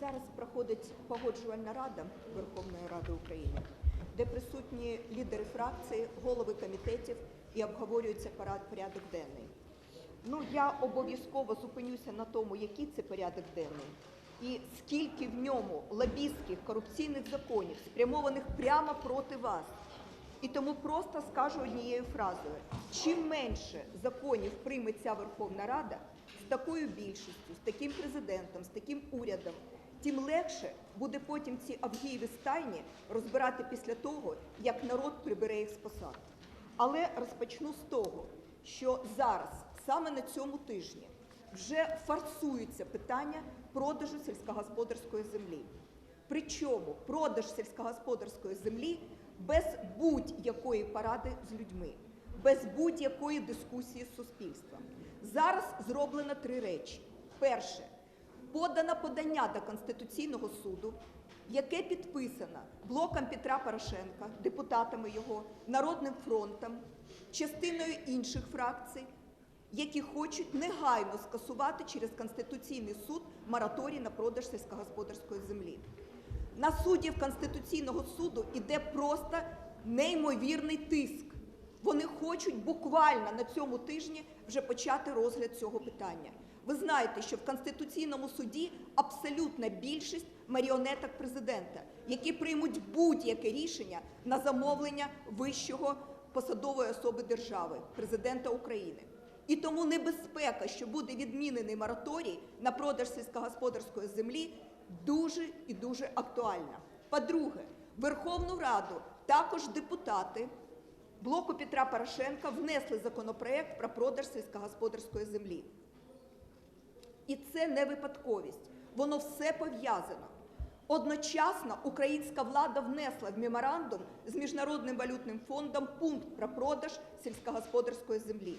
Зараз проходить погоджувальна рада Верховної Ради України, де присутні лідери фракції, голови комітетів і обговорюється порядок денний. Ну, я обов'язково зупинюся на тому, який це порядок денний, і скільки в ньому лобістських корупційних законів, спрямованих прямо проти вас. І тому просто скажу однією фразою: чим менше законів прийме ця Верховна Рада з такою більшістю, з таким президентом, з таким урядом, тим легше буде потім ці Авгієві стайні розбирати після того, як народ прибере їх з посад. Але розпочну з того, що зараз, саме на цьому тижні, вже форсується питання продажу сільськогосподарської землі. Причому продаж сільськогосподарської землі без будь-якої поради з людьми, без будь-якої дискусії з суспільством. Зараз зроблено три речі. Перше, подано подання до Конституційного суду, яке підписано блоком Петра Порошенка, депутатами його, Народним фронтом, частиною інших фракцій, які хочуть негайно скасувати через Конституційний суд мораторій на продаж сільськогосподарської землі. На суддів Конституційного суду іде просто неймовірний тиск. Вони хочуть буквально на цьому тижні вже почати розгляд цього питання. Ви знаєте, що в Конституційному суді абсолютна більшість маріонеток президента, які приймуть будь-яке рішення на замовлення вищого посадової особи держави, президента України. І тому небезпека, що буде відмінений мораторій на продаж сільськогосподарської землі, дуже і дуже актуальна. По-друге, Верховну Раду також депутати блоку Петра Порошенка внесли законопроект про продаж сільськогосподарської землі. І це не випадковість, воно все пов'язано. Одночасно українська влада внесла в меморандум з Міжнародним валютним фондом пункт про продаж сільськогосподарської землі.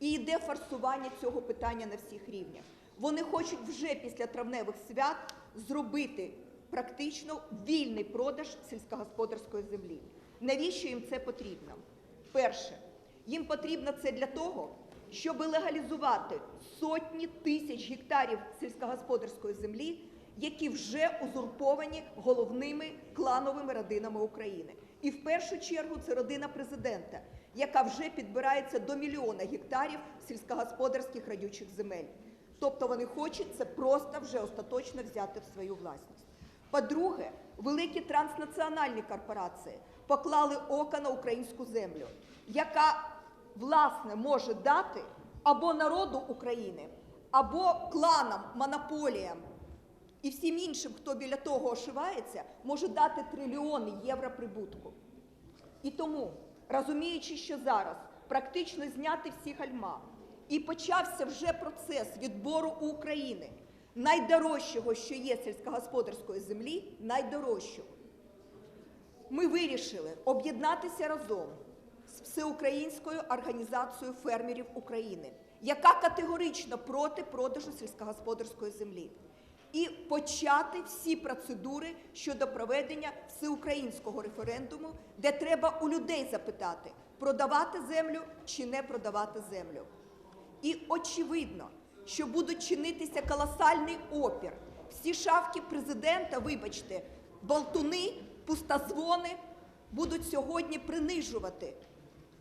І йде форсування цього питання на всіх рівнях. Вони хочуть вже після травневих свят зробити практично вільний продаж сільськогосподарської землі. Навіщо їм це потрібно? Перше, їм потрібно це для того, щоб легалізувати сотні тисяч гектарів сільськогосподарської землі, які вже узурповані головними клановими родинами України. І в першу чергу це родина президента, яка вже підбирається до мільйона гектарів сільськогосподарських радючих земель. Тобто вони хочуть це просто вже остаточно взяти в свою власність. По-друге, великі транснаціональні корпорації поклали око на українську землю, яка власне може дати або народу України, або кланам, монополіям і всім іншим, хто біля того ошивається, може дати трильйони євро прибутку. І тому, розуміючи, що зараз практично зняти всі гальма, і почався вже процес відбору у України найдорожчого, що є сільськогосподарської землі, найдорожчого. Ми вирішили об'єднатися разом Всеукраїнською організацією фермерів України, яка категорично проти продажу сільськогосподарської землі, і почати всі процедури щодо проведення всеукраїнського референдуму, де треба у людей запитати, продавати землю чи не продавати землю. І очевидно, що будуть чинитися колосальний опір. Всі шавки президента, вибачте, болтуни, пустозвони будуть сьогодні принижувати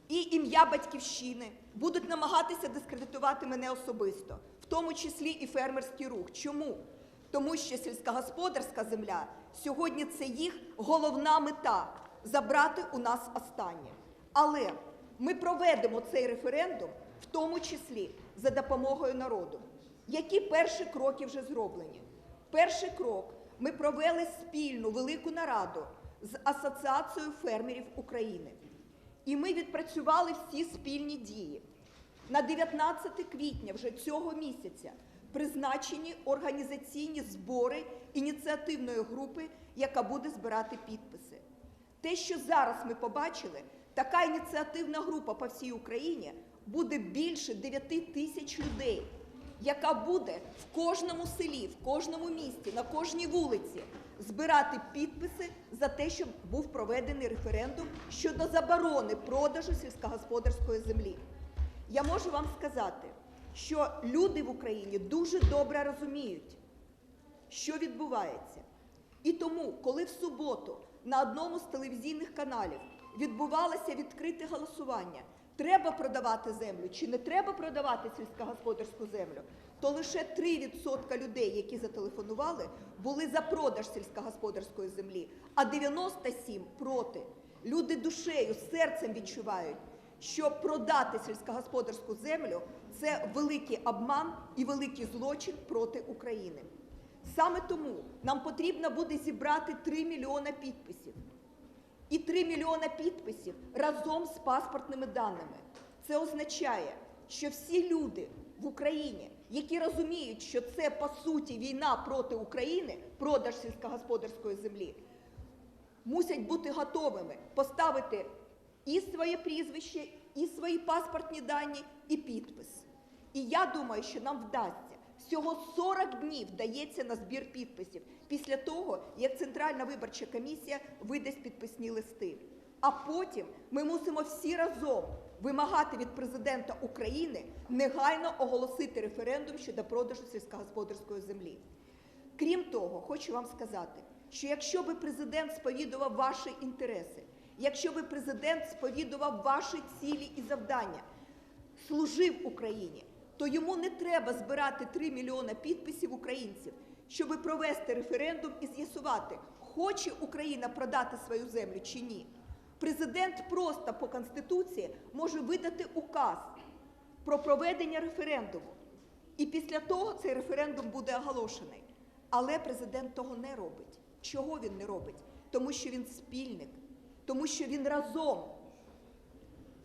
і ім'я батьківщини, будуть намагатися дискредитувати мене особисто, в тому числі і фермерський рух. Чому? Тому що сільськогосподарська земля сьогодні це їх головна мета забрати у нас останнє. Але ми проведемо цей референдум, в тому числі за допомогою народу. Які перші кроки вже зроблені? Перший крок ми провели спільну велику нараду з Асоціацією фермерів України. І ми відпрацювали всі спільні дії. На 19 квітня вже цього місяця призначені організаційні збори ініціативної групи, яка буде збирати підписи. Те, що зараз ми побачили, така ініціативна група по всій Україні буде більше 9 тисяч людей, яка буде в кожному селі, в кожному місті, на кожній вулиці збирати підписи за те, щоб був проведений референдум щодо заборони продажу сільськогосподарської землі. Я можу вам сказати, що люди в Україні дуже добре розуміють, що відбувається. І тому, коли в суботу на одному з телевізійних каналів відбувалося відкрите голосування, треба продавати землю чи не треба продавати сільськогосподарську землю, то лише 3% людей, які зателефонували, були за продаж сільськогосподарської землі, а 97% проти. Люди душею, серцем відчувають, що продати сільськогосподарську землю це великий обман і великий злочин проти України. Саме тому нам потрібно буде зібрати 3 мільйона підписів. І 3 мільйона підписів разом з паспортними даними. Це означає, що всі люди в Україні, які розуміють, що це по суті війна проти України, продаж сільськогосподарської землі, мусять бути готовими поставити і своє прізвище, і свої паспортні дані, і підпис. І я думаю, що нам вдасться. Всього 40 днів дається на збір підписів після того, як Центральна виборча комісія видасть підписні листи. А потім ми мусимо всі разом вимагати від президента України негайно оголосити референдум щодо продажу сільськогосподарської землі. Крім того, хочу вам сказати, що якщо би президент сповідував ваші інтереси, якщо би президент сповідував ваші цілі і завдання, служив Україні, то йому не треба збирати 3 мільйона підписів українців, щоб провести референдум і з'ясувати, хоче Україна продати свою землю чи ні. Президент просто по Конституції може видати указ про проведення референдуму. І після того цей референдум буде оголошений. Але президент того не робить. Чого він не робить? Тому що він спільник, тому що він разом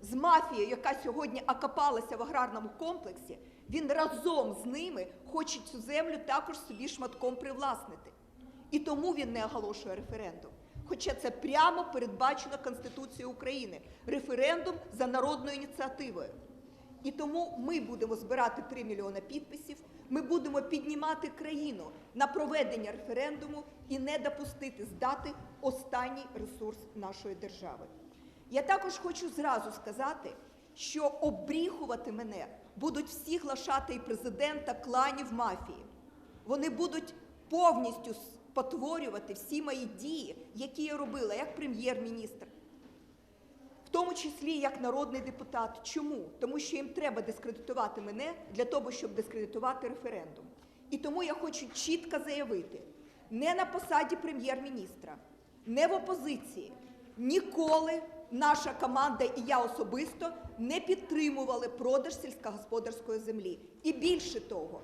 з мафією, яка сьогодні окопалася в аграрному комплексі, він разом з ними хоче цю землю також собі шматком привласнити. І тому він не оголошує референдум. Хоча це прямо передбачено Конституцією України референдум за народною ініціативою. І тому ми будемо збирати 3 мільйони підписів. Ми будемо піднімати країну на проведення референдуму і не допустити здати останній ресурс нашої держави. Я також хочу зразу сказати, що обріхувати мене будуть всі глашати і президента кланів мафії. Вони будуть повністю спотворювати всі мої дії, які я робила як прем'єр-міністр, в тому числі як народний депутат. Чому? Тому що їм треба дискредитувати мене для того, щоб дискредитувати референдум. І тому я хочу чітко заявити: не на посаді прем'єр-міністра, не в опозиції, ніколи наша команда і я особисто не підтримували продаж сільськогосподарської землі. І більше того,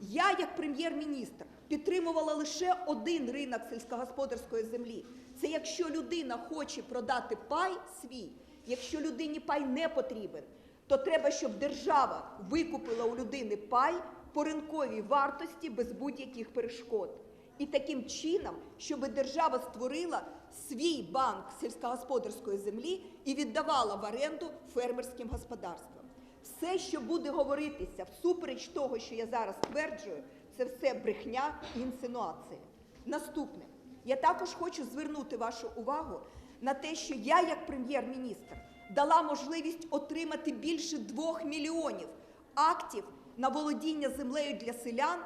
я, як прем'єр-міністр, підтримувала лише один ринок сільськогосподарської землі. Це якщо людина хоче продати пай свій, якщо людині пай не потрібен, то треба, щоб держава викупила у людини пай по ринковій вартості без будь-яких перешкод. І таким чином, щоб держава створила свій банк сільськогосподарської землі і віддавала в оренду фермерським господарствам. Все, що буде говоритися всупереч того, що я зараз стверджую, це все брехня і інсинуації. Наступне, я також хочу звернути вашу увагу на те, що я, як прем'єр-міністр, дала можливість отримати більше двох мільйонів актів на володіння землею для селян,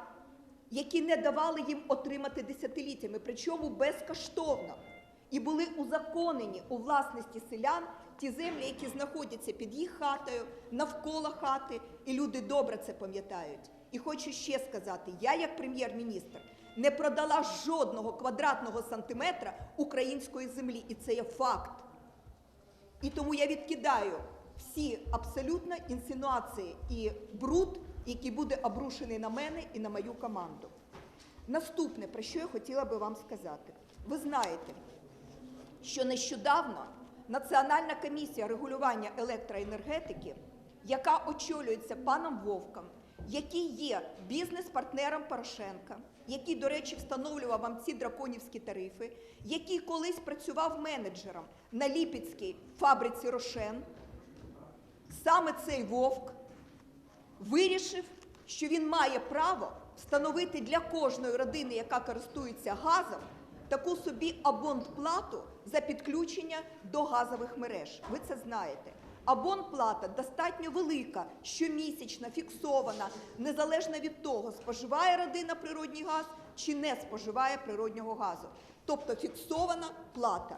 які не давали їм отримати десятиліттями, причому безкоштовно. І були узаконені у власності селян ті землі, які знаходяться під їх хатою, навколо хати, і люди добре це пам'ятають. І хочу ще сказати: я, як прем'єр-міністр, не продала жодного квадратного сантиметра української землі, і це є факт. І тому я відкидаю всі абсолютно інсинуації і бруд, який буде обрушений на мене і на мою команду. Наступне, про що я хотіла би вам сказати, ви знаєте, що нещодавно Національна комісія регулювання електроенергетики, яка очолюється паном Вовком, який є бізнес-партнером Порошенка, який, до речі, встановлював вам ці драконівські тарифи, який колись працював менеджером на Ліпецькій фабриці Рошен, саме цей Вовк вирішив, що він має право встановити для кожної родини, яка користується газом, таку собі абонплату за підключення до газових мереж. Ви це знаєте. Абонплата достатньо велика, щомісячна, фіксована, незалежно від того, споживає родина природній газ чи не споживає природнього газу. Тобто фіксована плата.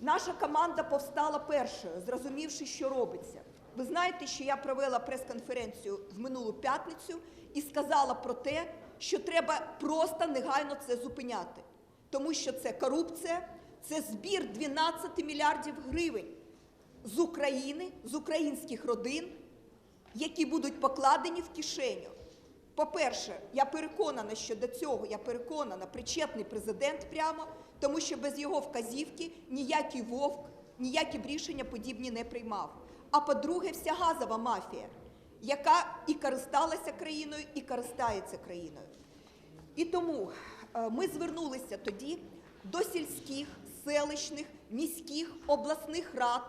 Наша команда повстала першою, зрозумівши, що робиться. Ви знаєте, що я провела прес-конференцію в минулу п'ятницю і сказала про те, що треба просто негайно це зупиняти, тому що це корупція, це збір 12 мільярдів гривень з України, з українських родин, які будуть покладені в кишеню. По-перше, я переконана, що до цього я переконана, причетний президент прямо, тому що без його вказівки ніякий вовк, ніякі б рішення подібні не приймав. А по-друге, вся газова мафія, яка і користалася країною, і користається країною. І тому е, ми звернулися тоді до сільських, селищних, міських, обласних рад,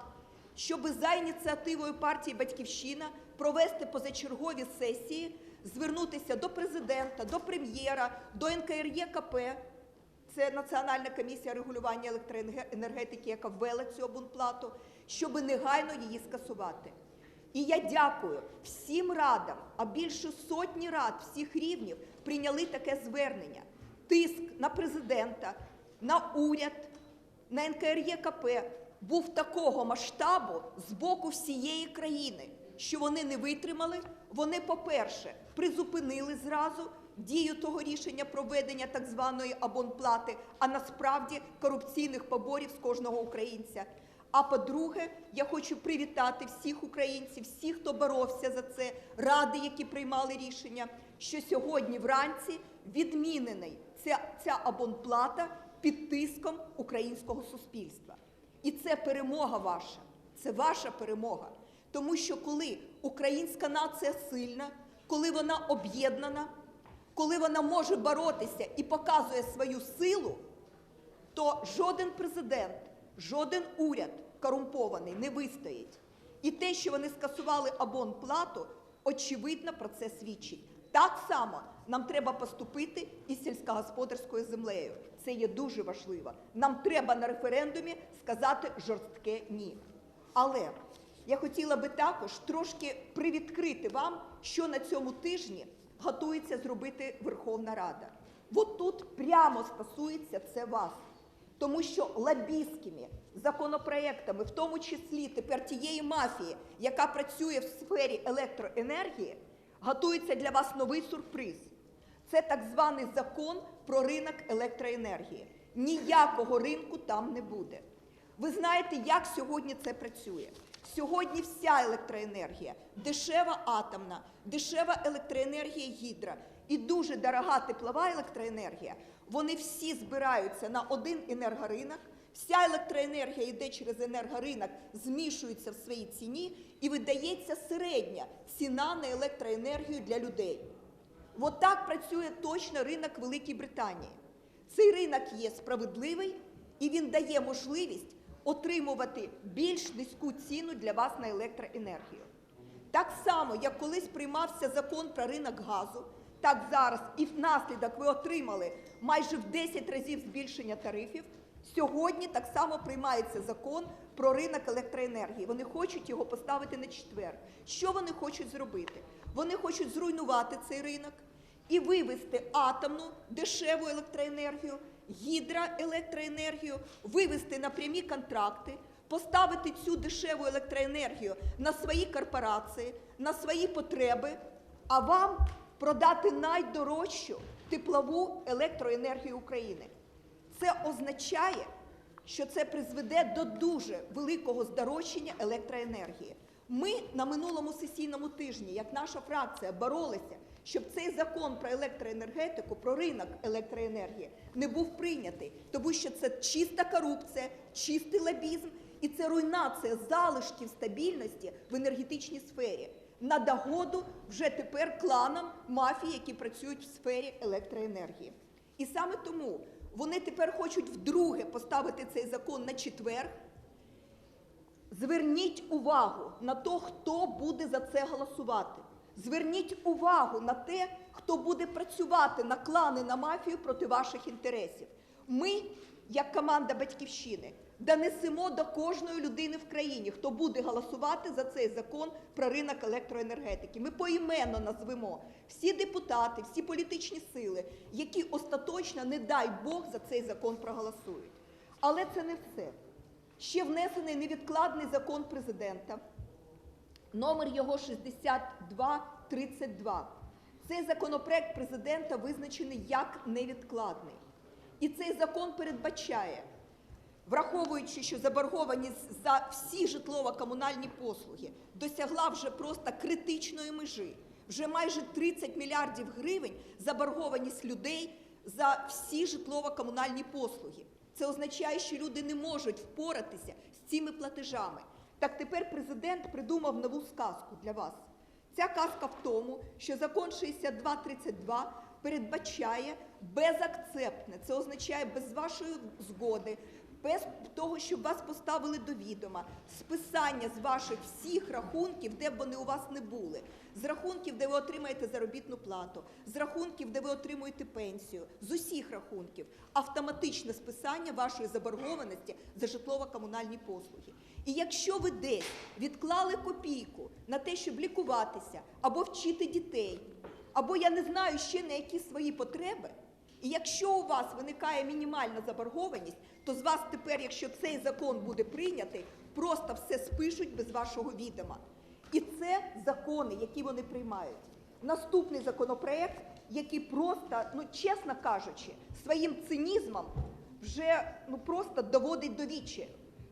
щоб за ініціативою партії Батьківщина провести позачергові сесії, звернутися до президента, до прем'єра, до НКРЄКП, це Національна комісія регулювання електроенергетики, яка ввела цю абонплату, щоб негайно її скасувати. І я дякую всім радам, а більше сотні рад всіх рівнів прийняли таке звернення. Тиск на президента, на уряд, на НКРЄКП був такого масштабу з боку всієї країни, що вони не витримали. Вони, по-перше, призупинили зразу дію того рішення про введення так званої абонплати, а насправді корупційних поборів з кожного українця. А по-друге, я хочу привітати всіх українців, всіх, хто боровся за це, ради, які приймали рішення, що сьогодні вранці відмінений ця, ця абонплата під тиском українського суспільства. І це перемога ваша, це ваша перемога. Тому що коли українська нація сильна, коли вона об'єднана, коли вона може боротися і показує свою силу, то жоден президент, жоден уряд корумпований не вистоїть. І те, що вони скасували абонплату, очевидно про це свідчить. Так само нам треба поступити із сільськогосподарською землею. Це є дуже важливо. Нам треба на референдумі сказати жорстке ні. Але я хотіла би також трошки привідкрити вам, що на цьому тижні готується зробити Верховна Рада. От тут прямо стосується це вас. Тому що лобістськими законопроектами, в тому числі тепер тієї мафії, яка працює в сфері електроенергії, готується для вас новий сюрприз. Це так званий закон про ринок електроенергії. Ніякого ринку там не буде. Ви знаєте, як сьогодні це працює? Сьогодні вся електроенергія, дешева атомна, дешева електроенергія гідра і дуже дорога теплова електроенергія, вони всі збираються на один енергоринок. Вся електроенергія йде через енергоринок, змішується в своїй ціні і видається середня ціна на електроенергію для людей. От так працює точно ринок Великій Британії. Цей ринок є справедливий і він дає можливість отримувати більш низьку ціну для вас на електроенергію. Так само, як колись приймався закон про ринок газу, так зараз і внаслідок ви отримали майже в 10 разів збільшення тарифів. Сьогодні так само приймається закон про ринок електроенергії. Вони хочуть його поставити на четвер. Що вони хочуть зробити? Вони хочуть зруйнувати цей ринок і вивести атомну дешеву електроенергію, гідроелектроенергію, вивести на прямі контракти, поставити цю дешеву електроенергію на свої корпорації, на свої потреби, а вам продати найдорожчу теплову електроенергію України. Це означає, що це призведе до дуже великого здорожчання електроенергії. Ми на минулому сесійному тижні, як наша фракція, боролися, щоб цей закон про електроенергетику, про ринок електроенергії не був прийнятий, тому що це чиста корупція, чистий лобізм і це руйнація залишків стабільності в енергетичній сфері на догоду вже тепер кланам мафії, які працюють в сфері електроенергії. І саме тому вони тепер хочуть вдруге поставити цей закон на четвер. Зверніть увагу на те, хто буде за це голосувати. Зверніть увагу на те, хто буде працювати на клани, на мафію проти ваших інтересів. Ми, як команда Батьківщини, донесемо до кожної людини в країні, хто буде голосувати за цей закон про ринок електроенергетики. Ми поіменно назвемо всі депутати, всі політичні сили, які остаточно, не дай Бог, за цей закон проголосують. Але це не все. Ще внесений невідкладний закон президента. Номер його 6232. Цей законопроект президента визначений як невідкладний. І цей закон передбачає, враховуючи, що заборгованість за всі житлово-комунальні послуги досягла вже просто критичної межі, вже майже 30 мільярдів гривень заборгованість людей за всі житлово-комунальні послуги. Це означає, що люди не можуть впоратися з цими платежами. Так тепер президент придумав нову сказку для вас. Ця казка в тому, що закон 6232 передбачає безакцептне, це означає без вашої згоди, без того, щоб вас поставили до відома, списання з ваших всіх рахунків, де б вони у вас не були, з рахунків, де ви отримаєте заробітну плату, з рахунків, де ви отримуєте пенсію, з усіх рахунків, автоматичне списання вашої заборгованості за житлово-комунальні послуги. І якщо ви десь відклали копійку на те, щоб лікуватися або вчити дітей, або я не знаю ще на які свої потреби, і якщо у вас виникає мінімальна заборгованість, то з вас тепер, якщо цей закон буде прийнятий, просто все спишуть без вашого відома. І це закони, які вони приймають. Наступний законопроект, який просто, ну чесно кажучи, своїм цинізмом вже ну просто доводить до вічі.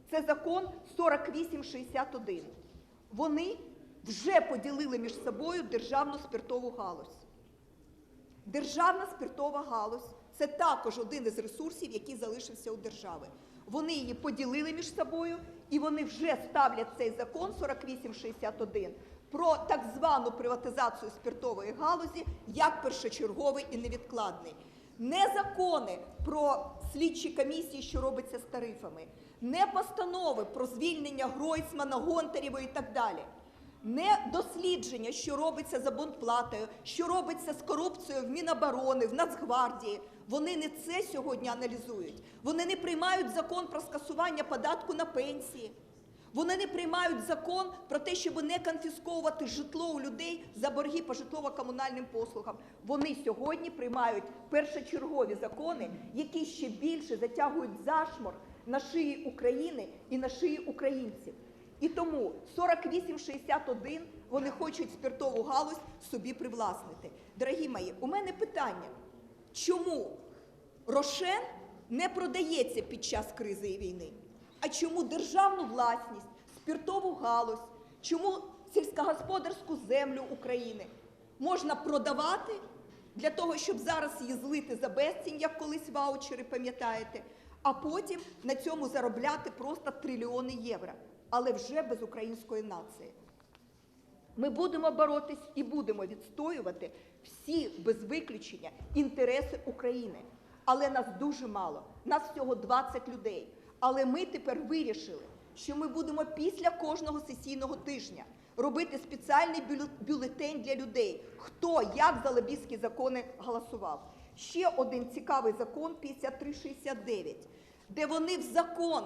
Це закон 4861. Вони вже поділили між собою державну спиртову галузь. Державна спиртова галузь це також один із ресурсів, який залишився у держави. Вони її поділили між собою, і вони вже ставлять цей закон 4861 про так звану приватизацію спиртової галузі як першочерговий і невідкладний. Не закони про слідчі комісії, що робиться з тарифами, не постанови про звільнення Гройсмана, Гонтарєвої і так далі. Не дослідження, що робиться за бонплатою, що робиться з корупцією в Міноборони, в Нацгвардії. Вони не це сьогодні аналізують. Вони не приймають закон про скасування податку на пенсії. Вони не приймають закон про те, щоб не конфісковувати житло у людей за борги по житлово-комунальним послугам. Вони сьогодні приймають першочергові закони, які ще більше затягують зашмор на шиї України і на шиї українців. І тому 4861 вони хочуть спиртову галузь собі привласнити. Дорогі мої, у мене питання: чому Рошен не продається під час кризи і війни? А чому державну власність, спиртову галузь, чому сільськогосподарську землю України можна продавати для того, щоб зараз її злити за безцінь, як колись ваучери, пам'ятаєте, а потім на цьому заробляти просто трильйони євро, але вже без української нації. Ми будемо боротись і будемо відстоювати всі без виключення інтереси України. Але нас дуже мало, нас всього 20 людей. Але ми тепер вирішили, що ми будемо після кожного сесійного тижня робити спеціальний бюлетень для людей, хто як за лобістські закони голосував. Ще один цікавий закон 5369, де вони в закон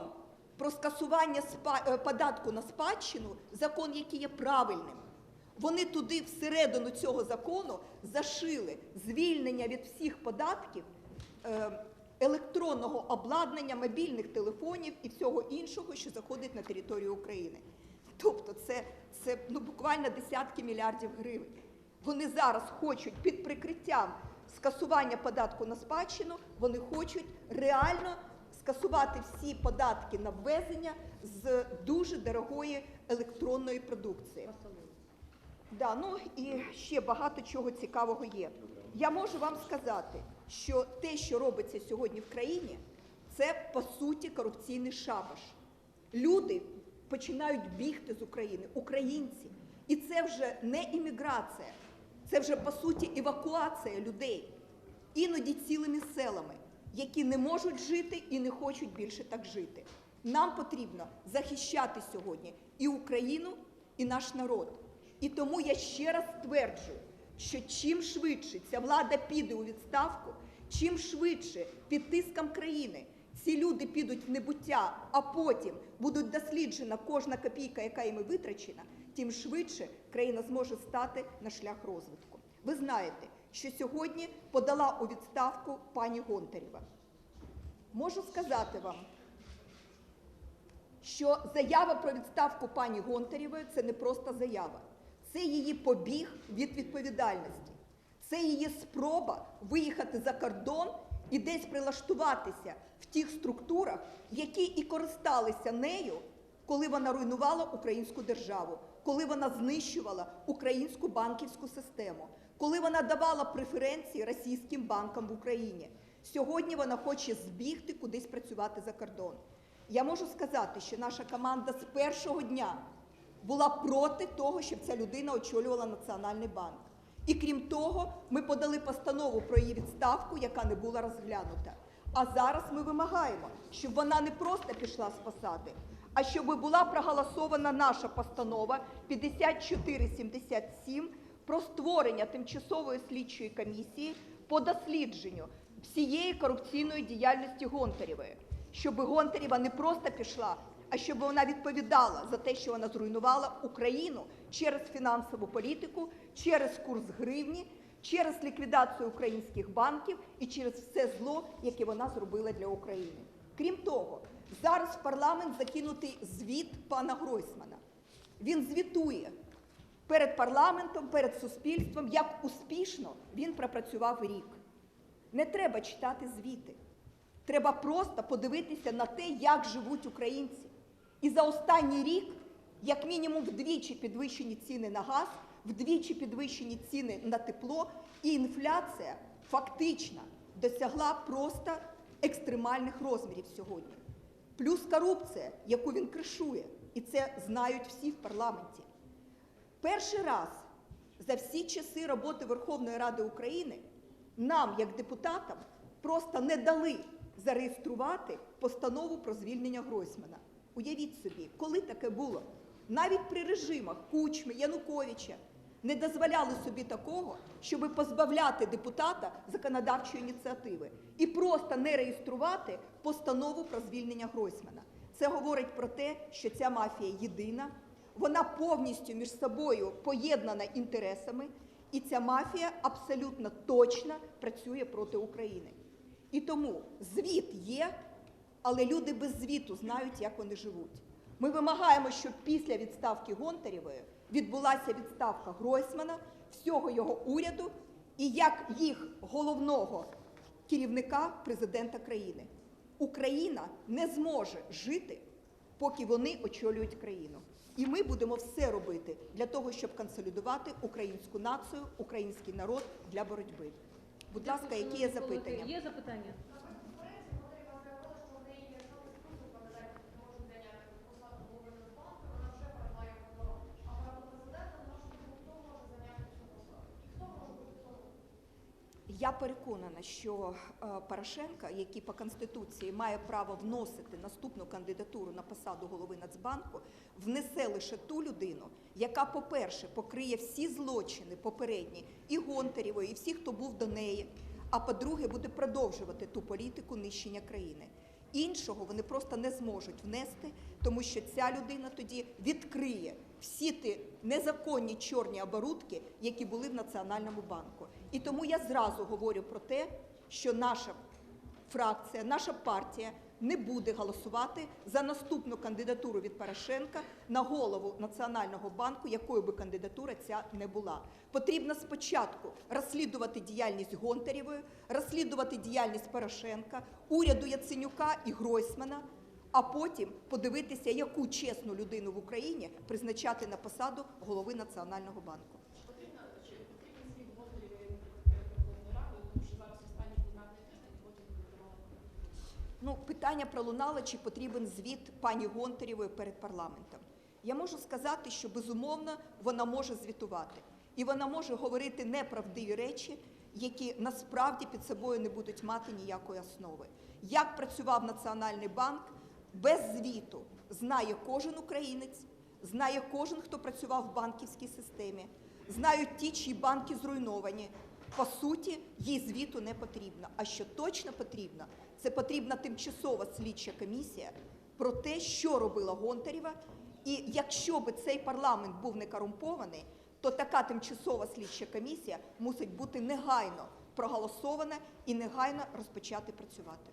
про скасування е, податку на спадщину, закон, який є правильним. Вони туди всередину цього закону зашили звільнення від всіх податків е, електронного обладнання, мобільних телефонів і всього іншого, що заходить на територію України. Тобто це, це ну, буквально десятки мільярдів гривень. Вони зараз хочуть під прикриттям скасування податку на спадщину, вони хочуть реально скасувати всі податки на ввезення з дуже дорогої електронної продукції. Да, ну і ще багато чого цікавого є. Я можу вам сказати, що те, що робиться сьогодні в країні, це по суті корупційний шабаш. Люди починають бігти з України, українці. І це вже не імміграція, це вже по суті евакуація людей, іноді цілими селами, які не можуть жити і не хочуть більше так жити. Нам потрібно захищати сьогодні і Україну, і наш народ. І тому я ще раз стверджую, що чим швидше ця влада піде у відставку, чим швидше під тиском країни ці люди підуть в небуття, а потім будуть досліджена кожна копійка, яка іми витрачена, тим швидше країна зможе стати на шлях розвитку. Ви знаєте, що сьогодні подала у відставку пані Гонтарєва. Можу сказати вам, що заява про відставку пані Гонтарєвої це не просто заява, це її побіг від відповідальності, це її спроба виїхати за кордон і десь прилаштуватися в тих структурах, які і користалися нею, коли вона руйнувала українську державу, коли вона знищувала українську банківську систему, коли вона давала преференції російським банкам в Україні. Сьогодні вона хоче збігти кудись працювати за кордон. Я можу сказати, що наша команда з першого дня була проти того, щоб ця людина очолювала Національний банк. І крім того, ми подали постанову про її відставку, яка не була розглянута. А зараз ми вимагаємо, щоб вона не просто пішла з посади, а щоб була проголосована наша постанова 5477 про створення тимчасової слідчої комісії по дослідженню всієї корупційної діяльності Гонтарєвої, щоб Гонтарєва не просто пішла, а щоб вона відповідала за те, що вона зруйнувала Україну через фінансову політику, через курс гривні, через ліквідацію українських банків і через все зло, яке вона зробила для України. Крім того, зараз в парламент закинутий звіт пана Гройсмана. Він звітує перед парламентом, перед суспільством, як успішно він пропрацював рік. Не треба читати звіти. Треба просто подивитися на те, як живуть українці. І за останній рік, як мінімум, вдвічі підвищені ціни на газ, вдвічі підвищені ціни на тепло, і інфляція фактично досягла просто екстремальних розмірів сьогодні. Плюс корупція, яку він кришує, і це знають всі в парламенті. Перший раз за всі часи роботи Верховної Ради України нам, як депутатам, просто не дали зареєструвати постанову про звільнення Гройсмана. Уявіть собі, коли таке було? Навіть при режимах Кучми, Януковича не дозволяли собі такого, щоб позбавляти депутата законодавчої ініціативи і просто не реєструвати постанову про звільнення Гройсмана. Це говорить про те, що ця мафія єдина, вона повністю між собою поєднана інтересами, і ця мафія абсолютно точно працює проти України. І тому звіт є, але люди без звіту знають, як вони живуть. Ми вимагаємо, щоб після відставки Гонтарєвої відбулася відставка Гройсмана, всього його уряду і як їх головного керівника президента країни. Україна не зможе жити, поки вони очолюють країну. І ми будемо все робити для того, щоб консолідувати українську націю, український народ для боротьби. Будь ласка, які є запитання? Є запитання? Я переконана, що е, Порошенка, який по конституції має право вносити наступну кандидатуру на посаду голови Нацбанку, внесе лише ту людину, яка, по-перше, покриє всі злочини попередні і Гонтарєвої, і всіх, хто був до неї. А по-друге, буде продовжувати ту політику нищення країни. Іншого вони просто не зможуть внести, тому що ця людина тоді відкриє всі ті незаконні чорні оборудки, які були в Національному банку. І тому я зразу говорю про те, що наша фракція, наша партія не буде голосувати за наступну кандидатуру від Порошенка на голову Національного банку, якою би кандидатура ця не була. Потрібно спочатку розслідувати діяльність Гонтарєвої, розслідувати діяльність Порошенка, уряду Яценюка і Гройсмана, а потім подивитися, яку чесну людину в Україні призначати на посаду голови Національного банку. Потрібно чи потрібен звіт Бондарєвої перед Верховною Радою, тому що зараз останній пленарний тиждень, потім буде тривалий. Ну, питання пролунало, чи потрібен звіт пані Гонтарєвої перед парламентом. Я можу сказати, що безумовно вона може звітувати. І вона може говорити неправдиві речі, які насправді під собою не будуть мати ніякої основи. Як працював Національний банк без звіту, знає кожен українець, знає кожен, хто працював в банківській системі, знають ті, чиї банки зруйновані, по суті, їй звіту не потрібно. А що точно потрібно, це потрібна тимчасова слідча комісія про те, що робила Гонтарєва. І якщо би цей парламент був не корумпований, то така тимчасова слідча комісія мусить бути негайно проголосована і негайно розпочати працювати.